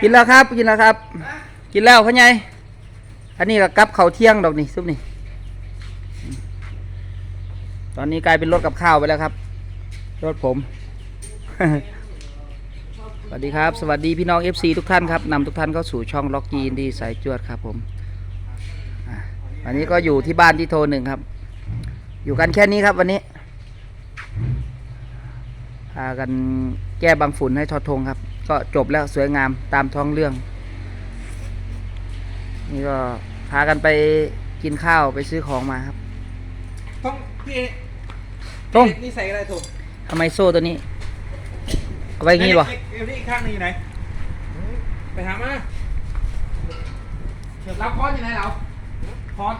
กินแล้วครับ กินแล้วครับ กินแล้วพ่อใหญ่อันนี้ก็กับเขาเที่ยงดอกนี่ซุปนี่ ตอนนี้กลายเป็นรถกับข้าวไปแล้วครับ รถผม สวัสดีครับ สวัสดีพี่น้อง FC ทุกท่านครับนำทุกท่านเข้าสู่ช่องล็อกกีนดีสายจวดครับผมอันนี้ก็อยู่ที่บ้านที่โทรหนึ่งครับ อยู่กันแค่นี้ครับวันนี้พากันแก้บางฝุ่นให้ทอดทงครับ ก็จบแล้วสวยงามตามท้องเรื่อง นี่ก็พากันไปกินข้าวไปซื้อของมาครับต้องพี่เอต้องนี่ใส่อะไรถูกทำไมโซ่ตัวนี้เอาไว้งี้วะเอฟนี่อีกข้างหนึงอยู่ไหน ไปหามารับคอนอยู่ไหนเราคอน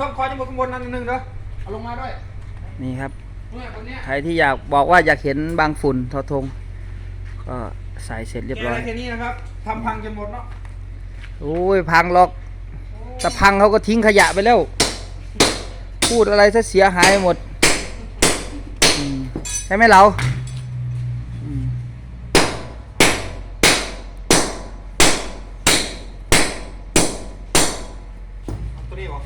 ต้องคอนอยู่บนข้างบนนั่นหนึ่งเด้อเอาลงมาด้วย นี่ครับเนี่ยบนเนี้ยใครที่อยากบอกว่าอยากเห็นบางฝุ่นทอทง ก็ใส่เสร็จเรียบร้อยแกได้แค่นี้นะครับทำพังจนหมดเนาะโอ้ยพังหรอกแต่พังเขาก็ทิ้งขยะไปแล้ว พูดอะไรซะเสียหายหมดอืมใช่ไหมเราอืมเอาตัวนี้บอก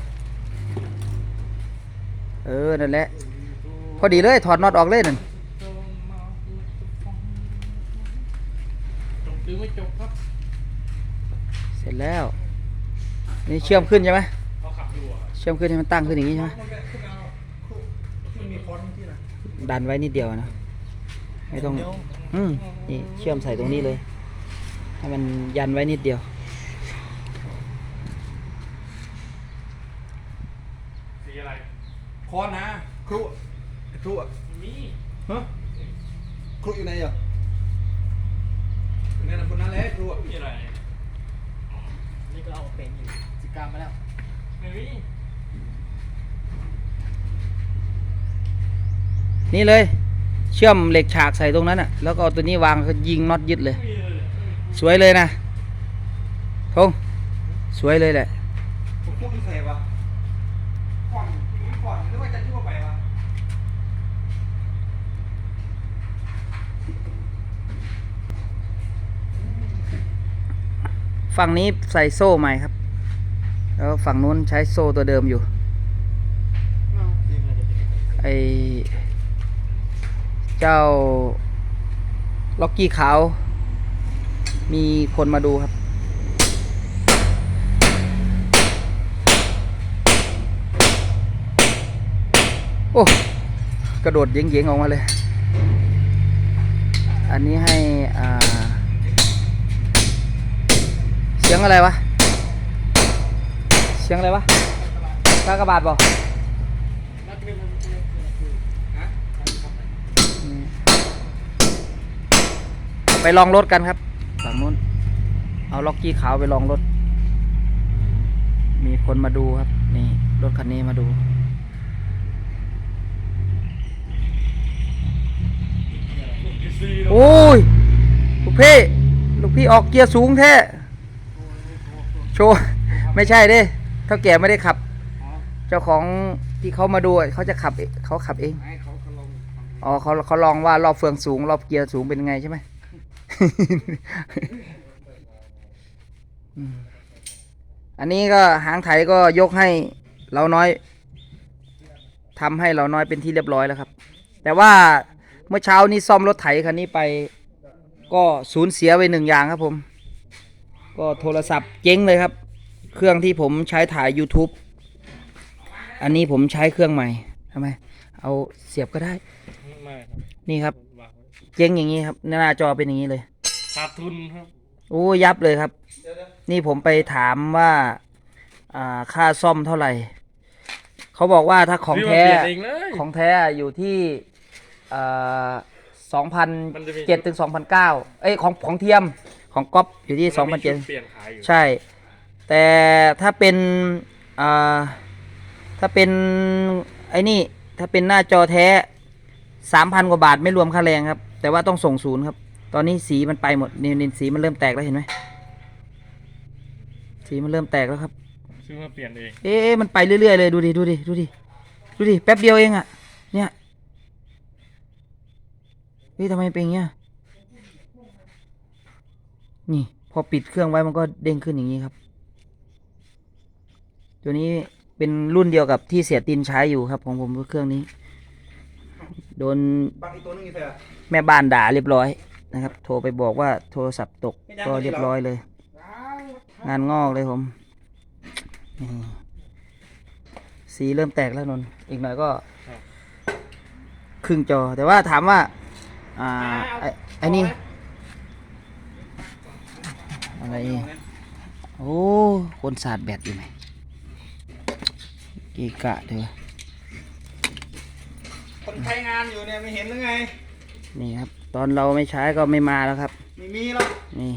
เออ นั่นแหละ พอดีเลย ถอดน็อตออกเลยนั่น จบหรือไม่จบครับ เสร็จแล้ว นี่เชื่อมขึ้นใช่ไหมเขาขับอยู่อะเชื่อมขึ้นให้มันตั้งขึ้นอย่างนี้ใช่ไหมมันแบบขึ้นเอามันมีคอนที่ไหนดันไว้นิดเดียวนะ ไม่ต้อง อืมนี่เชื่อมใส่ตรงนี้เลย ให้มันยันไว้นิดเดียวสีอะไรคอนนะ ครุครุอะมีฮะครุอยู่ไหนอะอยู่ในนั้นบนนั้นแหละครุอะมีอะไรนี่ ก็เอาเป็นอยู่สิบกรัมมาแล้วไม่มีนี่เลย เชื่อมเหล็กฉากใส่ตรงนั้นอะ แล้วก็เอาตัวนี้วางก็ยิงน็อตยึดเลย สวยเลยนะพงษ์สวยเลยแหละ ผมพูดที่ใส่ปะก่อนก่อนหรือว่าจะทั่วไปวะ ฝั่งนี้ใส่โซ่ใหม่ครับ แล้วฝั่งนู้นใช้โซ่ตัวเดิมอยู่ ไอเจ้าล็อกกี้ขาว มีคนมาดูครับ โอ้ กระโดดเย้งๆออกมาเลย อันนี้ให้อ่า สียงอะไรวะ เสียงอะไรวะกากบาทบ่ฮะไปลองรถกันครับฝั่งนู้น เอาล็อกกี้ขาวไปลองรถ มีคนมาดูครับ นี่ รถคันนี้มาดูโอ้ย ลูกพี่ ลูกพี่ออกเกียร์สูงแท้ โชว์ ไม่ใช่เด้เท่าแก่ไม่ได้ขับอ๋อเจ้าของที่เขามาดูอะเขาจะขับเองเขาขับเองให้เขาเขาลงอ๋อเขาเขาลองว่ารอบเฟืองสูง รอบเกียร์สูงเป็นไงใช่ไหมอืมอันนี้ก็หางไถก็ยกให้เราน้อยทำให้เราน้อยเป็นที่เรียบร้อยแล้วครับ แต่ว่าเมื่อเช้านี้ซ่อมรถไถคันนี้ไป ก็สูญเสียไปหนึ่งอย่างครับผม ก็โทรศัพท์เจ๊งเลยครับ เครื่องที่ผมใช้ถ่าย YouTube อันนี้ผมใช้เครื่องใหม่ทำไม เอาเสียบก็ได้ ไม่นี่ครับ วางเจ๊งอย่างนี้ครับหน้าจอเป็นอย่างนี้เลย ขาดทุนครับ โอ้ยับเลยครับ นี่ผมไปถามว่าอ่าค่าซ่อมเท่าไหร่ เขาบอกว่าถ้าของแท้ ซื้มาเปลี่ยนเองเลยของแท้อยู่ที่สองพันมันจะมี เจ็ดถึงสองพันเก้าเอ้ยของของเทียม ของก๊อปอยู่ที่สองพันเจ็ดเปลี่ยนขายอยู่ใช่ แต่ถ้าเป็นอ่าถ้าเป็นไอ้นี่ถ้าเป็นหน้าจอแท้สามพันกว่าบาทไม่รวมค่าแรงครับ แต่ว่าต้องส่งศูนย์ครับ ตอนนี้สีมันไปหมดนี่นี่สีมันเริ่มแตกแล้วเห็นไหมสีมันเริ่มแตกแล้วครับซื้อมาเปลี่ยนเองเอ๊ะมันไปเรื่อยๆเลยดูดิดูดิดูดิดูดิแป๊บเดียวเองอะเนี่ยเฮ้ยทำไมเป็นอย่างเงี้ย นี่ พอปิดเครื่องไว้มันก็เด้งขึ้นอย่างนี้ครับ ตัวนี้เป็นรุ่นเดียวกับที่เสียตินใช้อยู่ครับ ของผมเครื่องนี้ โดนบังอีกตัวนึงอีกเถอะแม่บ้านด่าเรียบร้อยนะครับ โทรไปบอกว่าโทรศัพท์ตกก็เรียบร้อยเลย งานงอกเลยผมนี่สีเริ่มแตกแล้วนนท์อีกหน่อยก็ครึ่งจอแต่ว่าถามว่า อ่าไอ้ไอ้นี่ อะไรอีกโอ้คนสาดแบตอยู่ไหมกีกะเถอะคนใช้งานอยู่เนี่ยไม่เห็นหรือไง นี่ครับ ตอนเราไม่ใช้ก็ไม่มาแล้วครับ ไม่มีหรอกนี่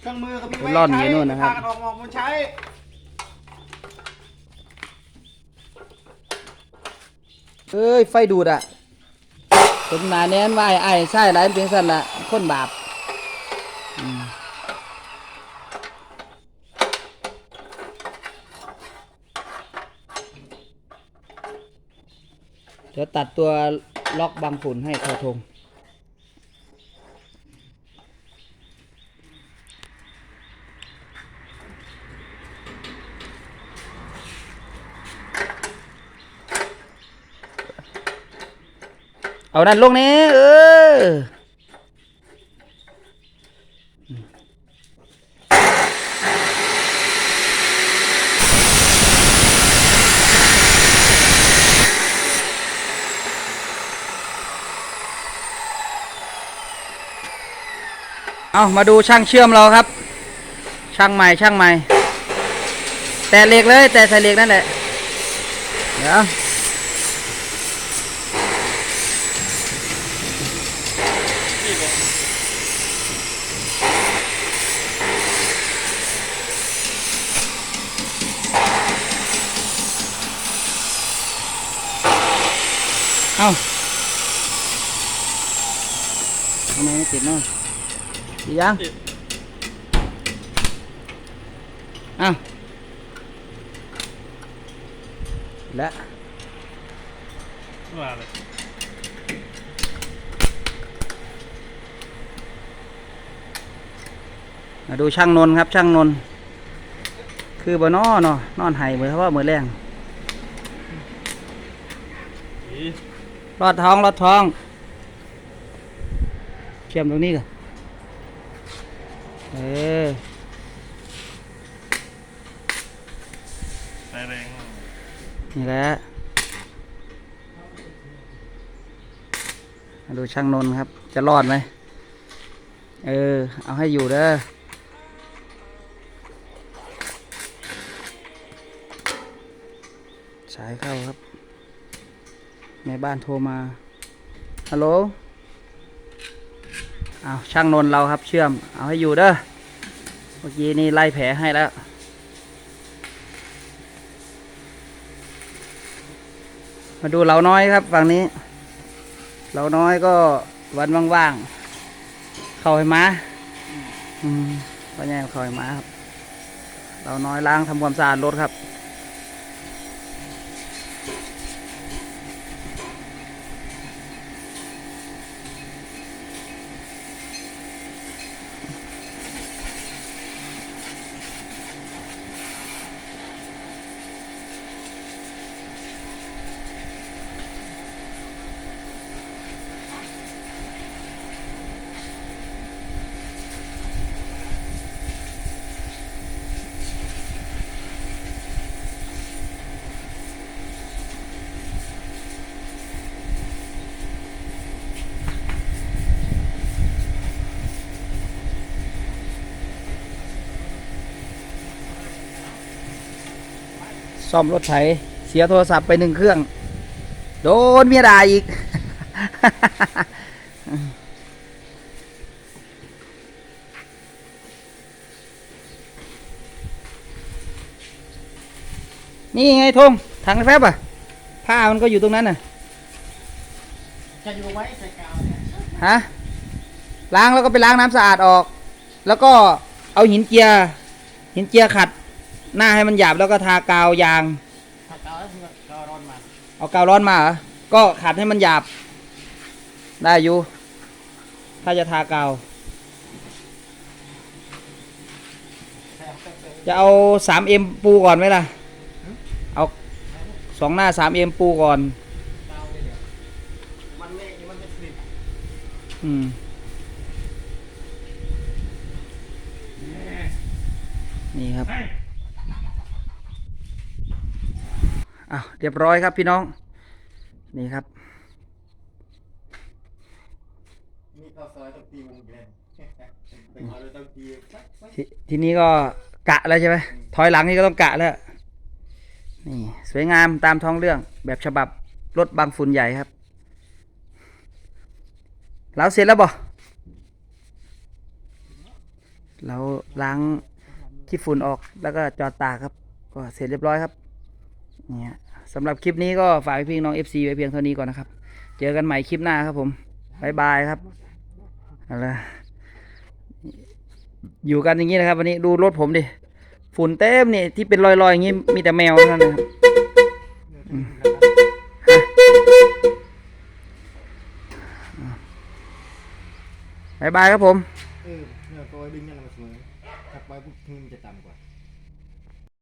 เครื่องมือเขามีไปไว้ร่อนอยู่ใช้นู่นนะครับพากันออกออกมาใช้ เอ้ย ไฟดูดอะผมหนาแน่นว่าไอ้ไอ้ใช่ไรมันเป็นสั่นละคนบาปอืมเดี๋ยวตัดตัวล็อกบังฝุ่นให้ทอทงเอานั่นลงนี่เออ เอามาดูช่างเชื่อมเราครับ ช่างใหม่ช่างใหม่ แต่เหล็กเลย แต่ใส่เหล็กนั่นแหละ เดี๋ยวเอาทำไมไม่ติดเนาะ ดียังเอาและว่าเลยมาดูช่างนนท์ครับ ช่างนนท์คือบ่นอเนาะนอนไห้เหมือนว่าเหมือนแรงรอดท้องรอดท้องเชื่อมตรงนี้ก่อน เออไฟแรงนี่แหละมาดูช่างนนท์ครับ จะรอดไหม เออ เอาให้อยู่เด้อสายเข้าครับ แม่บ้านโทรมา ฮัลโหล เอาช่างนนเราครับเชื่อม เอาให้อยู่เด้อ เมื่อกี้นี่ไล่แผลให้แล้ว มาดูเหล่าน้อยครับฝั่งนี้เหล่าน้อยก็วันว่างๆ เข้าให้มาอืมว่าไงเข้าให้มาครับเหล่าน้อยล้างทำความสะอาดรถครับ ซ่อมรถไถเสียโทรศัพท์ไปหนึ่งเครื่อง โดนเมียด่าอีก นี่ไงทงถังแฟบอะ ผ้ามันก็อยู่ตรงนั้นน่ะ จะอยู่ไว้ใส่กาวเนี่ยฮะ ล้างแล้วก็ไปล้างน้ำสะอาดออก แล้วก็เอาหินเจียหินเจียขัด หน้าให้มันหยาบแล้วก็ทากาวยาง ถ้ากาวแล้วคุณกาวร้อนมาเอากาวร้อนมาเหรอก็ขัดให้มันหยาบ ได้อยู่ ถ้าจะทากาวจะเอาสามเอ็มปูก่อนไหมล่ะ เอาสองหน้าสามเอ็มปูก่อนเบาเลยเดี๋ยวมันไม่มันจะสลิปอืม นี่ครับ อ้าวเรียบร้อยครับพี่น้อง นี่ครับมีข้าวซอยต้องตีวงแดงไปขอเลยต้องตีสักสักททีนี้ก็กะแล้วใช่ไหมถอยหลังนี่ก็ต้องกะแล้ว นี่สวยงามตามท้องเรื่องแบบฉบับรถบางฝุ่นใหญ่ครับเราเสร็จแล้วบ่เราล้างขี้ฝุ่นออกแล้วก็จอดตากครับ ก็เสร็จเรียบร้อยครับ เนี่ยสำหรับคลิปนี้ก็ฝากพี่น้อง FC ไว้เพียงเท่านี้ก่อนนะครับ เจอกันใหม่คลิปหน้าครับผมบายบายครับเอาละอยู่กันอย่างนี้นะครับ วันนี้ดูรถผมดิฝุ่นเต็มนี่ที่เป็นรอยๆอย่างนี้มีแต่แมวเท่านั้นนะครับบายบายครับผม เออเนี่ยตัวดึงเนี่ยมันเสมอถัดไปปุ๊บมันจะต่ำกว่า